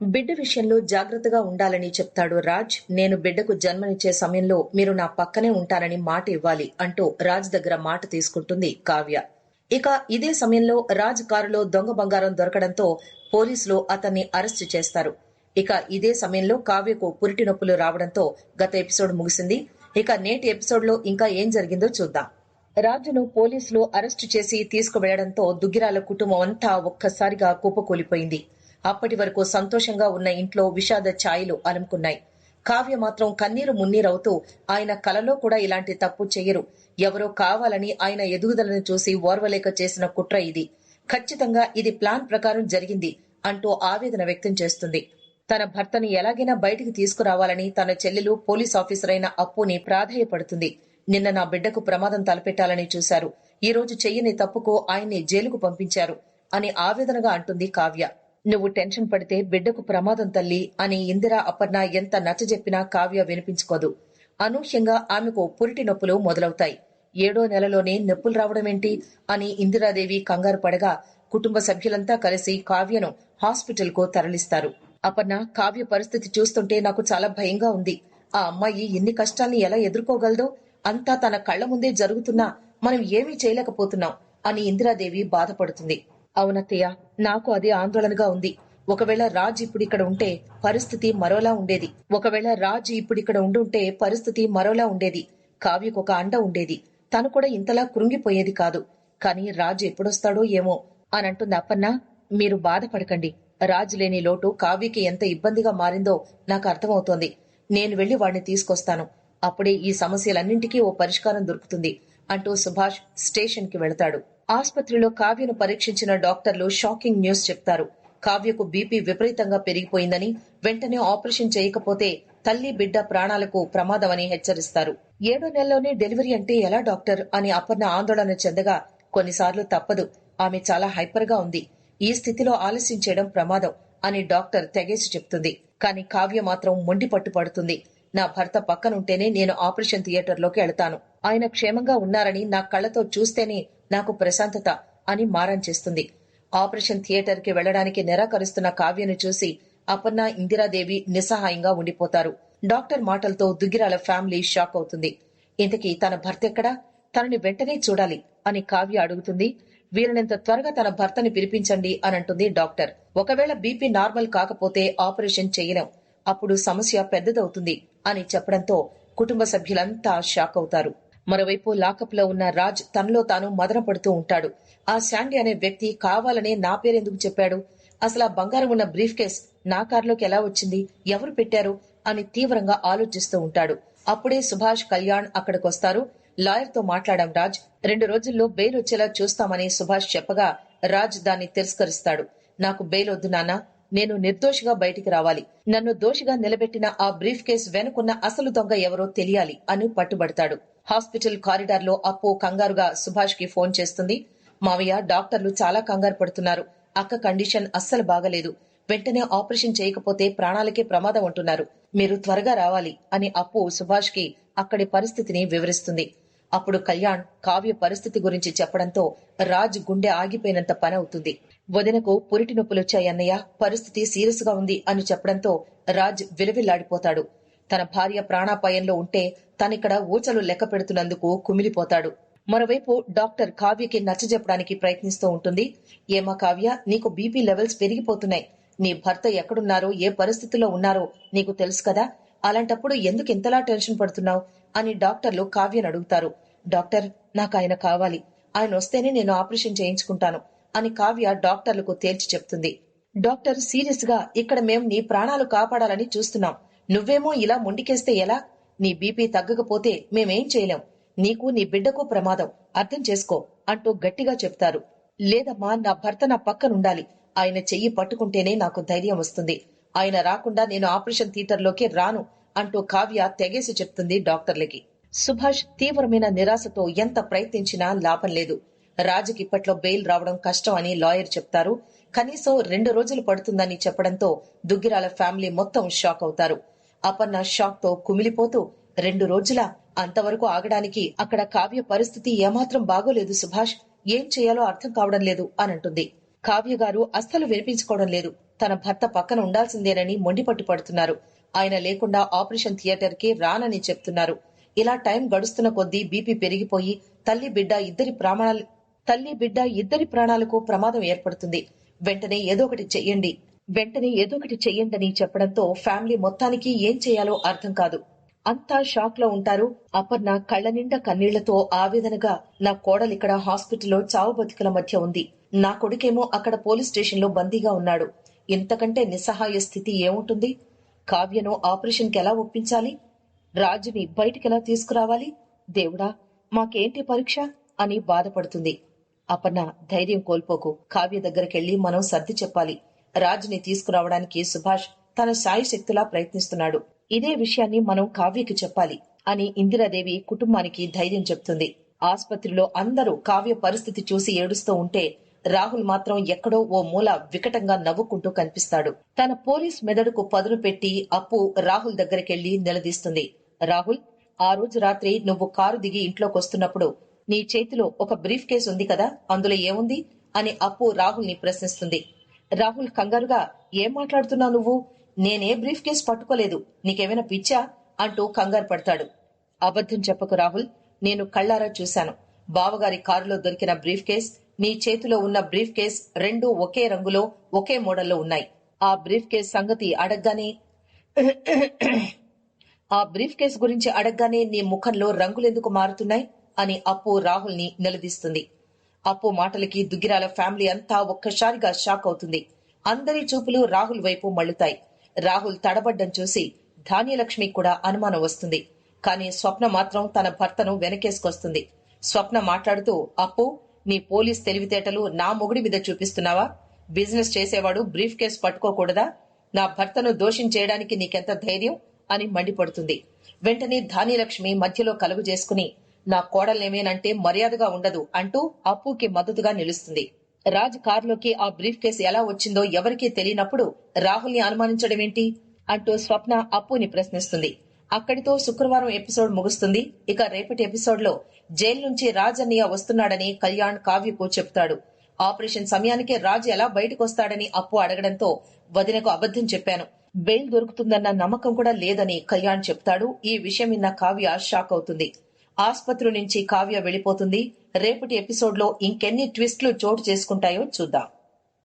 బిడ్డ విషయంలో జాగ్రత్తగా ఉండాలని చెప్తాడు రాజ్. నేను బిడ్డకు జన్మనిచ్చే సమయంలో మీరు నా పక్కనే ఉంటారని మాట ఇవ్వాలి అంటూ రాజ్ దగ్గర మాట తీసుకుంటుంది కావ్య. ఇక ఇదే సమయంలో రాజ్ కారులో దొంగ బంగారం దొరకడంతో పోలీసులు అతన్ని అరెస్టు చేస్తారు. ఇక ఇదే సమయంలో కావ్యకు పురిటి నొప్పులు రావడంతో గత ఎపిసోడ్ ముగిసింది. ఇక నేటి ఎపిసోడ్లో ఇంకా ఏం జరిగిందో చూద్దాం. రాజును పోలీసులు అరెస్టు చేసి తీసుకువెళ్ళడంతో దుగ్గిరాల కుటుంబం అంతా ఒక్కసారిగా కుప్పకూలిపోయింది. అప్పటి వరకు సంతోషంగా ఉన్న ఇంట్లో విషాద ఛాయలు అలుముకున్నాయి. కావ్య మాత్రం కన్నీరు మున్నీరవుతూ ఆయన కలలో కూడా ఇలాంటి తప్పు చేయరు. ఎవరో కావాలని ఆయన ఎదుగుదలను చూసి ఓర్వలేక చేసిన కుట్ర ఇది. ఖచ్చితంగా ఇది ప్లాన్ ప్రకారం జరిగింది అంటూ ఆవేదన వ్యక్తం చేస్తుంది. తన భర్తను ఎలాగైనా బయటికి తీసుకురావాలని తన చెల్లెలు పోలీస్ ఆఫీసర్ అయిన అప్పుని ప్రాధేయపడుతుంది. నిన్న నా బిడ్డకు ప్రమాదం తలపెట్టాలని చూశారు. ఈ రోజు చెయ్యని తప్పుకు ఆయన్ని జైలుకు పంపించారు అని ఆవేదనగా అంటుంది కావ్య. నువ్వు టెన్షన్ పడితే బిడ్డకు ప్రమాదం తల్లి అని ఇందిరా అపర్ణ ఎంత నచ్చజెప్పినా కావ్య వినిపించుకోదు. అనూహ్యంగా ఆమెకు పురిటి నొప్పులు మొదలవుతాయి. ఏడో నెలలోనే నొప్పులు రావడమేంటి అని ఇందిరాదేవి కంగారు పడగా కుటుంబ సభ్యులంతా కలిసి కావ్యను హాస్పిటల్కు తరలిస్తారు. అపర్ణ కావ్య పరిస్థితి చూస్తుంటే నాకు చాలా భయంగా ఉంది. ఆ అమ్మాయి ఎన్ని కష్టాల్ని ఎలా ఎదుర్కోగలదో అంతా తన కళ్ళ ముందే జరుగుతున్నా మనం ఏమీ చేయలేకపోతున్నాం అని ఇందిరాదేవి బాధపడుతుంది. అవునత్తయ్య నాకు అది ఆందోళనగా ఉంది. ఒకవేళ రాజ్ ఇప్పుడు ఇక్కడ ఉంటే పరిస్థితి మరోలా ఉండేది. ఒకవేళ రాజ్ ఇప్పుడు ఇక్కడ ఉండుంటే పరిస్థితి మరోలా ఉండేది. కావ్యకు ఒక అండ ఉండేది. తను కూడా ఇంతలా కృంగిపోయేది కాదు. కానీ రాజు ఎప్పుడొస్తాడో ఏమో అని అంటుంది అప్పన్న. మీరు బాధపడకండి. రాజు లేని లోటు కావ్యకి ఎంత ఇబ్బందిగా మారిందో నాకు అర్థమవుతోంది. నేను వెళ్ళి వాడిని తీసుకొస్తాను. అప్పుడే ఈ సమస్యలన్నింటికీ ఓ పరిష్కారం దొరుకుతుంది అంటూ సుభాష్ స్టేషన్కి వెళతాడు. ఆసుపత్రిలో కావ్యను పరీక్షించిన డాక్టర్లు షాకింగ్ న్యూస్ చెప్తారు. కావ్యకు బీపీ విపరీతంగా పెరిగిపోయిందని వెంటనే ఆపరేషన్ చేయకపోతే తల్లి బిడ్డ ప్రాణాలకు ప్రమాదమని హెచ్చరిస్తారు. ఏడో నెలలోనే డెలివరీ అంటే ఎలా డాక్టర్? అని అపర్ణ ఆందోళన చెందగా కొన్నిసార్లు తప్పదు. ఆమె చాలా హైపర్గా ఉంది. ఈ స్థితిలో ఆలస్యం చేయడం ప్రమాదం అని డాక్టర్ తెగేసి చెప్తుంది. కానీ కావ్య మాత్రం మొండి పడుతుంది. నా భర్త పక్కనుంటేనే నేను ఆపరేషన్ థియేటర్లోకి వెళతాను. ఆయన క్షేమంగా ఉన్నారని నా కళ్ళతో చూస్తేనే నాకు ప్రశాంతత అని మారం చేస్తుంది. ఆపరేషన్ థియేటర్కి వెళ్ళడానికి నిరాకరిస్తున్న కావ్యను చూసి అపర్ణ ఇందిరాదేవి నిస్సహాయంగా ఉండిపోతారు. డాక్టర్ మాటలతో దుగ్గిరాల ఫ్యామిలీ షాక్ అవుతుంది. ఇంతకీ తన భర్త ఎక్కడా తనని వెంటనే చూడాలి అని కావ్య అడుగుతుంది. వీరినంత త్వరగా తన భర్తని పిలిపించండి అని అంటుంది డాక్టర్. ఒకవేళ బీపీ నార్మల్ కాకపోతే ఆపరేషన్ చేయలేం. అప్పుడు సమస్య పెద్దదవుతుంది అని చెప్పడంతో కుటుంబ సభ్యులంతా షాక్ అవుతారు. మరోవైపు లాకప్లో ఉన్న రాజ్ తనలో తాను మదన పడుతూ ఉంటాడు. ఆ శాండీ అనే వ్యక్తి కావాలనే నా పేరెందుకు చెప్పాడు? అసలు ఆ బంగారం ఉన్న బ్రీఫ్ కేస్ నా కారులోకి ఎలా వచ్చింది? ఎవరు పెట్టారు? అని తీవ్రంగా ఆలోచిస్తూ ఉంటాడు. అప్పుడే సుభాష్ కళ్యాణ్ అక్కడికొస్తారు లాయర్తో మాట్లాడాం రాజ్. రెండు రోజుల్లో బెయిల్ వచ్చేలా చూస్తామని సుభాష్ చెప్పగా రాజ్ దాన్ని తిరస్కరిస్తాడు. నాకు బెయిల్ వద్దు నాన్న. నేను నిర్దోషిగా బయటికి రావాలి. నన్ను దోషిగా నిలబెట్టిన ఆ బ్రీఫ్ కేస్ వెనుకున్న అసలు దొంగ ఎవరో తెలియాలి అని పట్టుబడతాడు. హాస్పిటల్ కారిడార్లో అప్పు కంగారుగా సుభాష్కి ఫోన్ చేస్తుంది. మావయ్య డాక్టర్లు చాలా కంగారు పడుతున్నారు. అక్క కండిషన్ అస్సలు బాగలేదు. వెంటనే ఆపరేషన్ చేయకపోతే ప్రాణాలకే ప్రమాదం ఉంటున్నారు మీరు త్వరగా రావాలి అని అప్పు సుభాష్కి అక్కడి పరిస్థితిని వివరిస్తుంది. అప్పుడు కళ్యాణ్ కావ్య పరిస్థితి గురించి చెప్పడంతో రాజ్ గుండె ఆగిపోయినంత పని అవుతుంది. వదినకు పురిటి నొప్పులొచ్చాయన్నయ్య పరిస్థితి సీరియస్గా ఉంది అని చెప్పడంతో రాజ్ విలవిల్లాడిపోతాడు. తన భార్య ప్రాణాపాయంలో ఉంటే తనిక్కడ ఊచలు లెక్క పెడుతున్నందుకు కుమిలిపోతాడు. మరోవైపు డాక్టర్ కావ్యకి నచ్చజెప్పడానికి ప్రయత్నిస్తూ ఉంటుంది. ఏమా కావ్య నీకు బీపీ లెవెల్స్ పెరిగిపోతున్నాయి. నీ భర్త ఎక్కడున్నారో ఏ పరిస్థితిలో ఉన్నారో నీకు తెలుసు కదా? అలాంటప్పుడు ఎందుకు ఇంతలా టెన్షన్ పడుతున్నావు? అని డాక్టర్లు కావ్యను అడుగుతారు. డాక్టర్ నాకు ఆయన కావాలి. ఆయన వస్తేనే నేను ఆపరేషన్ చేయించుకుంటాను అని కావ్య డాక్టర్లకు తేల్చి చెప్తుంది. డాక్టర్ సీరియస్గా ఇక్కడ మేం నీ ప్రాణాలు కాపాడాలని చూస్తున్నాం. నువ్వేమో ఇలా మొండికేస్తే ఎలా? నీ బీపీ తగ్గకపోతే మేమేం చేయలేం. నీకు నీ బిడ్డకు ప్రమాదం. అర్థం చేసుకో అంటూ గట్టిగా చెప్తారు. లేదమ్మా నా భర్త నా పక్కనుండాలి. ఆయన చెయ్యి పట్టుకుంటేనే నాకు ధైర్యం వస్తుంది. ఆయన రాకుండా నేను ఆపరేషన్ థియేటర్లోకి రాను అంటూ కావ్య తెగేసి చెప్తుంది డాక్టర్లకి. సుభాష్ తీవ్రమైన నిరాశతో ఎంత ప్రయత్నించినా లాభం లేదు. రాజుకి ఇప్పట్లో బెయిల్ రావడం కష్టం అని లాయర్ చెప్తారు. కనీసం రెండు రోజులు పడుతుందని చెప్పడంతో దుగ్గిరాల ఫ్యామిలీ మొత్తం షాక్ అవుతారు. అపర్ణ షాక్తో కుమిలిపోతూ రెండు రోజుల అంతవరకు ఆగడానికి అక్కడ కావ్య పరిస్థితి ఏమాత్రం బాగోలేదు సుభాష్. ఏం చేయాలో అర్థం కావడం లేదు అని అంటుంది కావ్య గారు అస్సలు వినిపించుకోవడం లేదు. తన భర్త పక్కన ఉండాల్సిందేనని మొండిపట్టు పడుతున్నారు. ఆయన లేకుండా ఆపరేషన్ థియేటర్కి రానని చెప్తున్నారు. ఇలా టైం గడుస్తున్న కొద్దీ బీపీ పెరిగిపోయి తల్లి బిడ్డ ఇద్దరి ప్రాణాలు తల్లి బిడ్డ ఇద్దరి ప్రాణాలకు ప్రమాదం ఏర్పడుతుంది. వెంటనే ఏదో ఒకటి చెయ్యండి. వెంటనే ఏదో ఒకటి చెయ్యండి చెప్పడంతో ఫ్యామిలీ మొత్తానికి ఏం చేయాలో అర్థం కాదు. అంతా షాక్లో ఉంటారు. అపర్ణ కళ్ళ నిండా కన్నీళ్ళతో ఆవేదనగా నా కోడలిక్కడ హాస్పిటల్లో చావు బతుకుల మధ్య ఉంది. నా కొడుకేమో అక్కడ పోలీస్ స్టేషన్లో బందీగా ఉన్నాడు. ఇంతకంటే నిస్సహాయ స్థితి ఏముంటుంది? కావ్యను ఆపరేషన్కి ఎలా ఒప్పించాలి? రాజుని బయటికెలా తీసుకురావాలి? దేవుడా మాకేంటి పరీక్ష? అని బాధపడుతుంది. అపర్ణ ధైర్యం కోల్పోకు. కావ్య దగ్గరకెళ్ళి మనం సర్ది చెప్పాలి. రాజుని తీసుకురావడానికి సుభాష్ తన సాయి శక్తులా ప్రయత్నిస్తున్నాడు. ఇదే విషయాన్ని మనం కావ్యకి చెప్పాలి అని ఇందిరాదేవి కుటుంబానికి ధైర్యం చెప్తుంది. ఆసుపత్రిలో అందరూ కావ్య పరిస్థితి చూసి ఏడుస్తూ ఉంటే రాహుల్ మాత్రం ఎక్కడో ఓ మూల వికటంగా నవ్వుకుంటూ కనిపిస్తాడు. తన పోలీస్ మెదడుకు పదును పెట్టి అప్పు రాహుల్ దగ్గరికెళ్ళి నిలదీస్తుంది. రాహుల్ ఆ రోజు రాత్రి నువ్వు కారు దిగి ఇంట్లోకి వస్తున్నప్పుడు నీ చేతిలో ఒక బ్రీఫ్ కేసు ఉంది కదా అందులో ఏముంది? అని అప్పు రాహుల్ని ప్రశ్నిస్తుంది. రాహుల్ కంగారుగా ఏం మాట్లాడుతున్నావు నువ్వు? నేనే బ్రీఫ్ కేస్ పట్టుకోలేదు. నీకేమైనా పిచ్చా? అంటూ కంగారు పడతాడు. అబద్ధం చెప్పకు రాహుల్. నేను కళ్ళారా చూశాను. బావగారి కారులో దొరికిన బ్రీఫ్ కేస్ నీ చేతిలో ఉన్న బ్రీఫ్ కేస్ రెండు ఒకే రంగులో ఒకే మోడల్లో ఉన్నాయి. ఆ బ్రీఫ్ కేస్ సంగతి అడగ్గానే ఆ బ్రీఫ్ కేస్ గురించి అడగ్గానే నీ ముఖంలో రంగులెందుకు మారుతున్నాయి? అని అప్పు రాహుల్ని నిలదీస్తుంది. అప్పు మాటలకి దుగ్గిరాల ఫ్యామిలీ అంతా ఒక్కసారిగా షాక్ అవుతుంది. అందరి చూపులు రాహుల్ వైపు మళ్ళుతాయి. రాహుల్ తడబడ్డం చూసి ధాన్యలక్ష్మి కూడా అనుమానం వస్తుంది. కానీ స్వప్న మాత్రం తన భర్తను వెనకేసుకొస్తుంది. స్వప్న మాట్లాడుతూ అప్పు నీ పోలీస్ తెలివితేటలు నా మొగుడి మీద చూపిస్తున్నావా? బిజినెస్ చేసేవాడు బ్రీఫ్ కేస్ పట్టుకోకూడదా? నా భర్తను దోషం చేయడానికి నీకెంత ధైర్యం? అని మండిపడుతుంది. వెంటనే ధాన్యలక్ష్మి మధ్యలో కలుగు చేసుకుని నా కోడలేమేనంటే మర్యాదగా ఉండదు అంటూ అప్పుకి మద్దతుగా నిలుస్తుంది. రాజ్ కారులోకి ఆ బ్రీఫ్ కేసు ఎలా వచ్చిందో ఎవరికీ తెలియనప్పుడు రాహుల్ని అనుమానించడమేంటి అనుమానించడం ఏంటి అంటూ స్వప్న అప్పుని ప్రశ్నిస్తుంది. అక్కడితో శుక్రవారం ఎపిసోడ్ ముగుస్తుంది. ఇక రేపటి ఎపిసోడ్లో జైలు నుంచి రాజ్ అన్నయ్య వస్తున్నాడని కళ్యాణ్ కావ్యకు చెప్తాడు. ఆపరేషన్ సమయానికి రాజ్ ఎలా బయటకు వస్తాడని అప్పు అడగడంతో వదినకు అబద్ధం చెప్పాను. బెయిల్ దొరుకుతుందన్న నమ్మకం కూడా లేదని కళ్యాణ్ చెప్తాడు. ఈ విషయం విన్న కావ్య షాక్ అవుతుంది. ఆసుపత్రి నుంచి కావ్య వెళ్ళిపోతుంది రేపటి ఎపిసోడ్లో ఇంకెన్ని ట్విస్ట్లు చోటు చేసుకుంటాయో చూద్దాం.